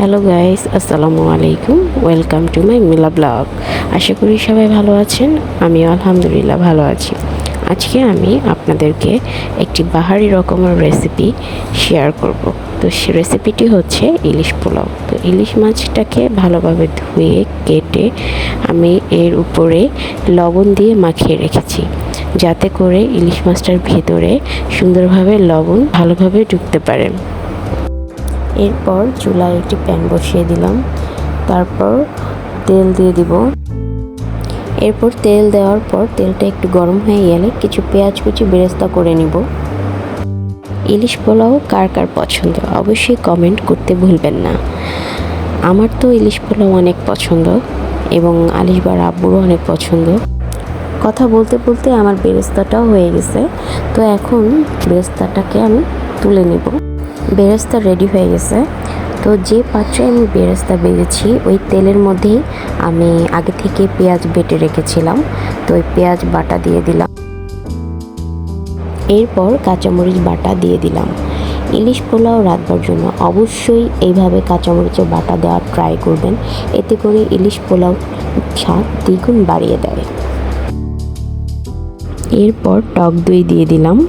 Hello guys, আসসালামু আলাইকুম। Welcome to my Mila blog. আশা করি সবাই ভালো আছেন আমি আলহামদুলিল্লাহ ভালো আছি। আজকে আমি আপনাদেরকে একটি বাহারি রকমের রেসিপি শেয়ার করব। তো সে রেসিপিটি হচ্ছে ইলিশ পোলাও। তো ইলিশ মাছটাকে ভালোভাবে ধুয়ে, কেটে আমি এর উপরে লবণ দিয়ে মাখিয়ে রেখেছি। যাতে করে ইলিশ মাছটার ভেতরে সুন্দরভাবে লবণ ভালোভাবে ঢুকতে পারে। এরপর চুলায় একটি প্যান বসিয়ে দিলাম। তারপর তেল দিয়ে দিব। এরপর তেল দেওয়ার পর তেলটা একটু গরম হয়ে গেলে কিছু পেঁয়াজ কুচি বেরেস্তা করে নিব। ইলিশ পোলাও কার কার পছন্দ অবশ্যই কমেন্ট করতে ভুলবেন না। আমার তো ইলিশ পোলাও অনেক পছন্দ এবং আলিশ আলিশবার আব্বুরও অনেক পছন্দ। কথা বলতে বলতে আমার বেরেস্তাটাও হয়ে গেছে। তো এখন বেরেস্তাটাকে আমি তুলে নেব। বেরেস্তা রেডি হয়ে গেছে। তো যে পাত্রে আমি বেরেস্তা বেজেছি, ওই তেলের মধ্যেই আমি আগে থেকে পেঁয়াজ বেটে রেখেছিলাম। তো ওই পেঁয়াজ বাটা দিয়ে দিলাম। এরপর কাঁচামরিচ বাটা দিয়ে দিলাম। ইলিশ পোলাও রাখবার জন্য অবশ্যই এইভাবে কাঁচামরিচের বাটা দেওয়ার ট্রাই করবেন। এতে করে ইলিশ পোলাও স্বাদ দ্বিগুণ বাড়িয়ে দেয়। এরপর টক দই দিয়ে দিলাম।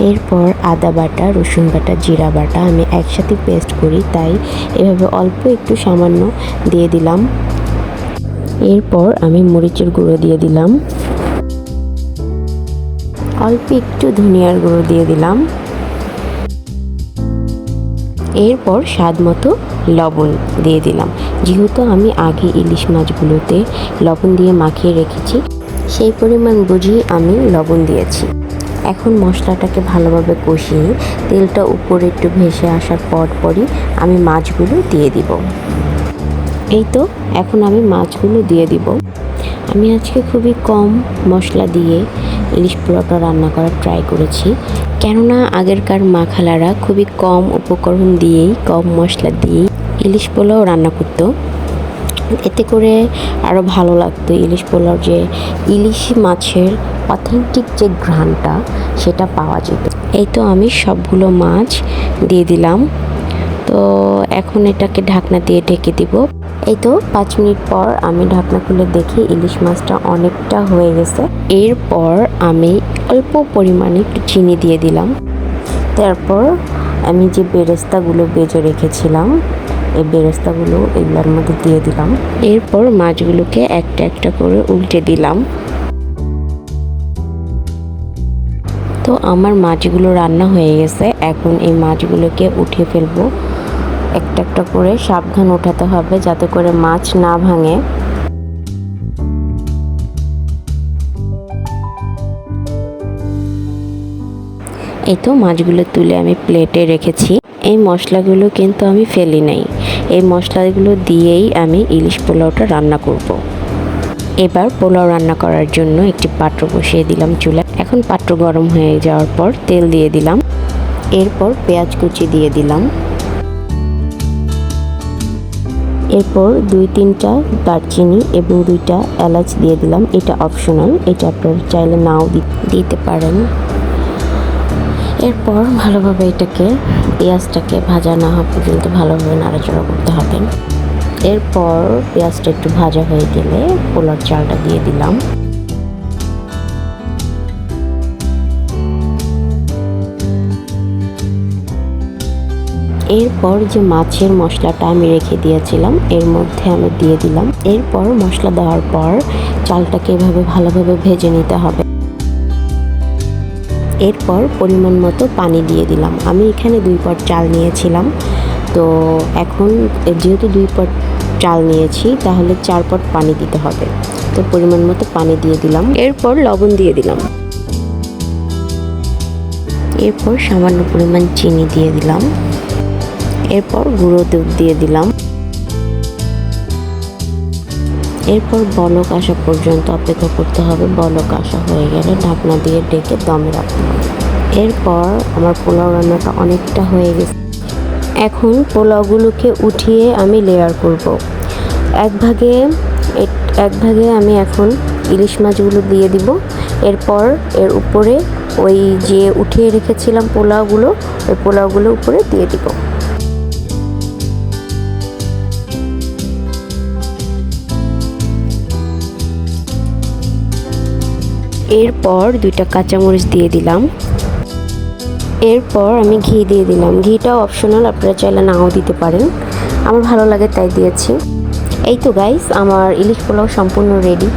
এরপর আদা বাটা, রসুন বাটা, জিরা বাটা আমি একসাথে পেস্ট করি, তাই এভাবে অল্প একটু সামান্য দিয়ে দিলাম। এরপর আমি মরিচের গুঁড়ো দিয়ে দিলাম। অল্প একটু ধনিয়ার গুঁড়ো দিয়ে দিলাম। এরপর স্বাদ মতো লবণ দিয়ে দিলাম। যেহেতু আমি আগে ইলিশ মাছগুলোতে লবণ দিয়ে মাখিয়ে রেখেছি, সেই পরিমাণ বুঝিয়ে আমি লবণ দিয়েছি। এখন মশলাটাকে ভালোভাবে কষিয়ে তেলটা উপরে একটু ভেসে আসার পর পরই আমি মাছগুলো দিয়ে দিব। এই তো, এখন আমি মাছগুলো দিয়ে দিব। আমি আজকে খুবই কম মশলা দিয়ে ইলিশ পোলাওটা রান্না করার ট্রাই করেছি। কেননা আগেরকার মা খালারা খুবই কম উপকরণ দিয়েই, কম মশলা দিয়েই ইলিশ পোলাও রান্না করতো। এতে করে আরও ভালো লাগতো ইলিশ পোলাও যে ইলিশ মাছের অথেন্টিক যে ঘ্রাণটা, সেটা পাওয়া যেত। এই তো আমি সবগুলো মাছ দিয়ে দিলাম। তো এখন এটাকে ঢাকনা দিয়ে ঢেকে দিব। এই তো পাঁচ মিনিট পর আমি ঢাকনা খুলে দেখি ইলিশ মাছটা অনেকটা হয়ে গেছে। এরপর আমি অল্প পরিমাণে একটু চিনি দিয়ে দিলাম। তারপর আমি যে বেরেস্তাগুলো বেজে রেখেছিলাম এই বেরেস্তাগুলো এগুলোর মধ্যে দিয়ে দিলাম। এরপর মাছগুলোকে একটা একটা করে উল্টে দিলাম। তো আমার মাছগুলো রান্না হয়ে গেছে। এখন এই মাছগুলোকে উঠিয়ে ফেলব। একটা একটা করে সাবধান উঠাতে হবে যাতে করে মাছ না ভাঙে। এই তো মাছগুলো তুলে আমি প্লেটে রেখেছি। এই মশলাগুলো কিন্তু আমি ফেলি নাই। এই মশলাগুলো দিয়েই আমি ইলিশ পোলাওটা রান্না করব। এবার পোলাও রান্না করার জন্য একটি পাত্র বসিয়ে দিলাম চুলা এখন পাত্র গরম হয়ে যাওয়ার পর তেল দিয়ে দিলাম। এরপর পেঁয়াজ কুচি দিয়ে দিলাম। এরপর দুই তিনটা দারচিনি এবং দুইটা এলাচ দিয়ে দিলাম। এটা অপশনাল এটা আপনারা চাইলে নাও দিতে পারেন। এরপর ভালোভাবে এটাকে পেঁয়াজটাকে ভাজা না হওয়া পর্যন্ত ভালোভাবে নাড়াচাড়া করতে হবে। এরপর পেঁয়াজটা একটু ভাজা হয়ে গেলে পোলার চালটা দিয়ে দিলাম। এরপর যে মাছের মশলাটা আমি রেখে দিয়েছিলাম, এর মধ্যে আমি দিয়ে দিলাম। এরপর মশলা দেওয়ার পর চালটাকে এভাবে ভালোভাবে ভেজে নিতে হবে। এরপর পরিমাণ মতো পানি দিয়ে দিলাম। আমি এখানে দুই পট চাল নিয়েছিলাম। তো এখন যেহেতু দুই পট চাল নিয়েছি, তাহলে চার পট পানি দিতে হবে। তো পরিমাণ মতো পানি দিয়ে দিলাম। এরপর লবণ দিয়ে দিলাম। এরপর সামান্য পরিমাণ চিনি দিয়ে দিলাম। এরপর গুঁড়ো দুধ দিয়ে দিলাম। এরপর বলক আসা পর্যন্ত অপেক্ষা করতে হবে। বলক আসা হয়ে গেলে ঢাকনা দিয়ে ডেকে দমে রাখতে হবে। এরপর আমার পোলাও রান্নাটা অনেকটা হয়ে গেছে। এখন পোলাওগুলোকে উঠিয়ে আমি লেয়ার করব। এক ভাগে এক ভাগে আমি এখন ইলিশ মাছগুলো দিয়ে দিব। এরপর এর উপরে ওই যে উঠিয়ে রেখেছিলাম পোলাওগুলো, ওই পোলাওগুলো উপরে দিয়ে দিব। এরপর দুইটা কাঁচামরিচ দিয়ে দিলাম। এরপর আমি ঘি দিয়ে দিলাম। ঘিটাও অপশনাল আপনারা চাইলে নাও দিতে পারেন। আমার ভালো লাগে তাই দিয়েছি। এই তো গাইস আমার ইলিশ পোলাও সম্পূর্ণ রেডি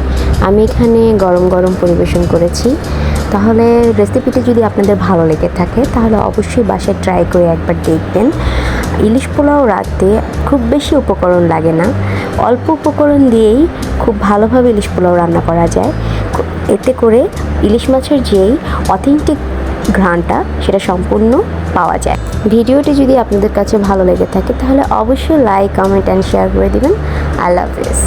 আমি এখানে গরম গরম পরিবেশন করেছি। তাহলে রেসিপিটি যদি আপনাদের ভালো লেগে থাকে, তাহলে অবশ্যই বাসায় ট্রাই করে একবার দেখবেন। ইলিশ পোলাও রাখতে খুব বেশি উপকরণ লাগে না। অল্প উপকরণ দিয়েই খুব ভালোভাবে ইলিশ পোলাও রান্না করা যায়। এতে করে ইলিশ মাছের যেই অথেন্টিক ঘ্রাণটা, সেটা সম্পূর্ণ পাওয়া যায়। ভিডিওটি যদি আপনাদের কাছে ভালো লেগে থাকে, তাহলে অবশ্যই লাইক কমেন্ট অ্যান্ড শেয়ার করে দেবেন। আই লাভ হাফেজ